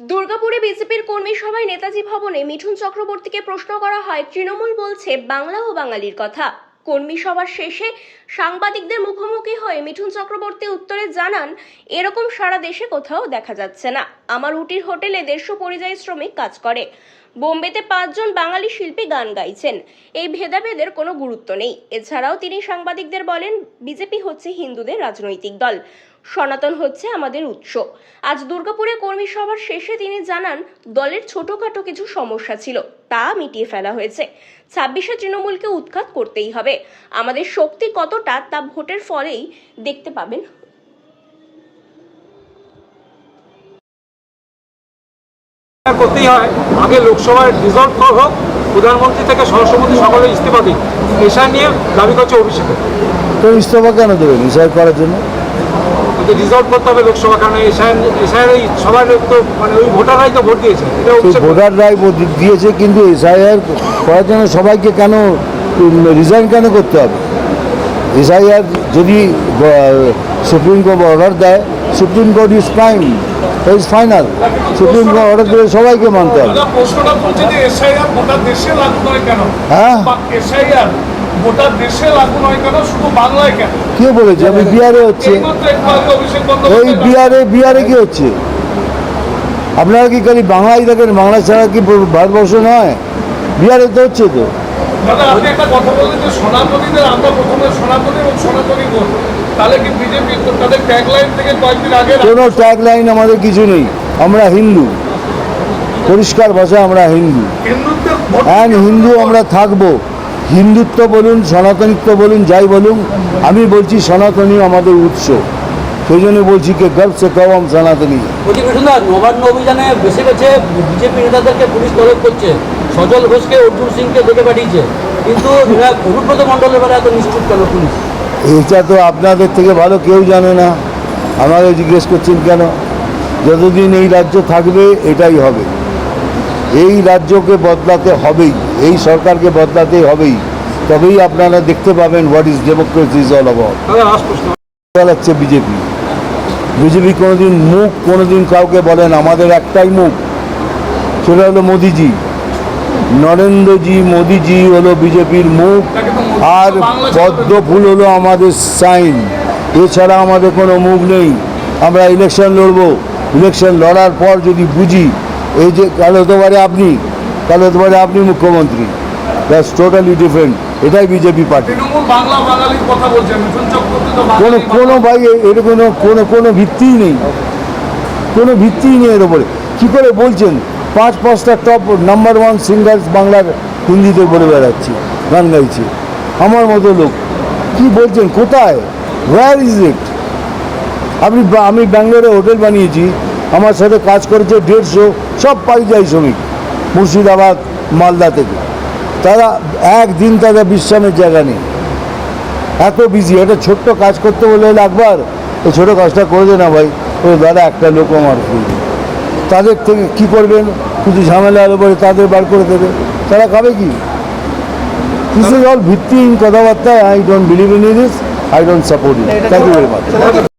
দুর্গাপুরে বিজেপির কর্মী সভায় নেতাজি ভবনে মিঠুন চক্রবর্তীকে প্রশ্ন করা হয়, তৃণমূল বলছে বাংলা ও বাঙালির কথা। কর্মী সভার শেষে সাংবাদিকদের মুখোমুখি হয়ে মিঠুন চক্রবর্তী উত্তরে জানান, এরকম সারা দেশে কোথাও দেখা যাচ্ছে না। আমার উটির হোটেলে দেড়শো পরিযায়ী শ্রমিক কাজ করে। বোম্বেতে পাঁচজন বাঙালি শিল্পী গান গাইছেন। এই ভেদাভেদের কোনো গুরুত্ব নেই। এছাড়াও তিনি সাংবাদিকদের বলেন, বিজেপি হচ্ছে হিন্দুদের রাজনৈতিক দল। সনাতন হচ্ছে আমাদের উৎস। আজ দুর্গাপুরে কর্মী সভার শেষে তিনি জানান দলের ছোটখাটো কিছু সমস্যা ছিল তা মিটিয়ে ফেলা হয়েছে। ছাব্বিশে তৃণমূলকে উৎখাত করতেই হবে। আমাদের শক্তি কতটা তা ভোটের ফলেই দেখতে পাবেন। করতেই হয়। আগে লোকসভায় রিজলভ হোক প্রধানমন্ত্রী থেকে স্বরাষ্ট্রমন্ত্রী সকলে ইস্তফা দিন এসা নিয়ে দাবি করছে অভিষেক। তো ইস্তফা কেন দেবেন? রিসাইড করার জন্য? রিজলভ করতে হবে লোকসভা কারণ এই সবার তো মানে ওই ভোটাররাই তো ভোট দিয়েছে। ভোটাররাই ভোট দিয়েছে কিন্তু এসআইআর করার জন্য সবাইকে কেন রিজাইন কেন করতে হবে? এসআইআর যদি সুপ্রিম কোর্ট অর্ডার দেয় supreme court is fine is final supreme court order দিলে সবাইকে মানতে হবে। এসআইআর হ্যাঁ? এসআইআর গোটা দেশে লাগু নয় কেন শুধু বাংলায় কেন? কে বলেছে? আমি বিহারে হচ্ছে। এই বিহারে বিহারে কি হচ্ছে? আপনারা কি খালি বাংলায় দেখেন বাংলা ছাড়া কি ভারতবর্ষ নয়? বিহারে তো হচ্ছে তো। দাদা আপনি একটা কথা বললেন যে সনাতনীদের আমরা প্রথমে সনাতনী এবং সনাতনী ভোট তাহলে কি বিজেপি তাদের ট্যাগলাইন থেকে কয়েকদিন আগে কোনো ট্যাগ লাইন আমাদের কিছু নেই। আমরা হিন্দু। পরিষ্কার ভাষা আমরা হিন্দু। অ্যান্ড হিন্দু আমরা থাকব। হিন্দুত্ব বলুন সনাতনিত্ব বলুন যাই বলুন আমি বলছি সনাতনী আমাদের উৎস। সেই জন্য বলছি কে গর্ব সে কম সনাতনী। বলছি মিঠুনদা নবান্ন অভিযানে বেশি গেছে বিজেপি নেতাদেরকে পুলিশ তলব করছে। সজল ঘোষকে অর্জুন সিংকে ডেকে পাঠিয়েছে। কিন্তু অনুব্রত মণ্ডলের বেলা এত নিশ্চিত কেন পুলিশ? এটা তো আপনাদের থেকে ভালো কেউ জানে না। আমাকে জিজ্ঞেস করছেন কেন? যতদিন এই রাজ্য থাকবে এটাই হবে। এই রাজ্যকে বদলাতে হবেই এই সরকারকে বদলাতেই হবেই। তবেই আপনারা দেখতে পাবেন what is democracy is all about চালাচ্ছে বিজেপি। বিজেপি কোনোদিন মুখ কোনোদিন কাউকে বলেন আমাদের একটাই মুখ সেটা হলো মোদিজি। নরেন্দ্রজি মোদিজি হলো বিজেপির মুখ আর পদ্ম ফুল হলো আমাদের সাইন। এছাড়া আমাদের কোনো মুখ নেই। আমরা ইলেকশন লড়বো। ইলেকশন লড়ার পর যদি বুঝি এই যে কাল হতে পারে আপনি কাল হতে পারে আপনি মুখ্যমন্ত্রী। দ্যাটস টোটালি ডিফারেন্ট এটাই বিজেপি পার্টি। কোনো কোনো ভাই এর কোনো কোনো কোনো ভিত্তিই নেই। কোনো ভিত্তিই নেই এর ওপরে কী করে বলছেন? পাঁচ পাঁচটা টপ নাম্বার ওয়ান সিঙ্গার্স বাংলার হিন্দিতে বলে বেড়াচ্ছি গান গাইছে। আমার মতো লোক। কি বলছেন? কোথায়? হোয়ার ইজ ইট আপনি আমি ব্যাঙ্গালোরে হোটেল বানিয়েছি। আমার সাথে কাজ করেছে দেড়শো সব পারিযায়ী শ্রমিক মুর্শিদাবাদ মালদা থেকে। তারা একদিন তাদের বিশ্রামের জায়গা নেই। এত বিজি একটা ছোট্ট কাজ করতে বলে একবার এই ছোটো কাজটা করে দে না ভাই। ও দাদা একটা লোক আমার তাদের থেকে কী করবেন? কিছু ঝামেলা হলে পরে তাদের বার করে দেবে। তারা খাবে কি? দিস ইজ অল ভিত্তিহীন কথাবার্তা। I don't believe in this I don't support it thank you very much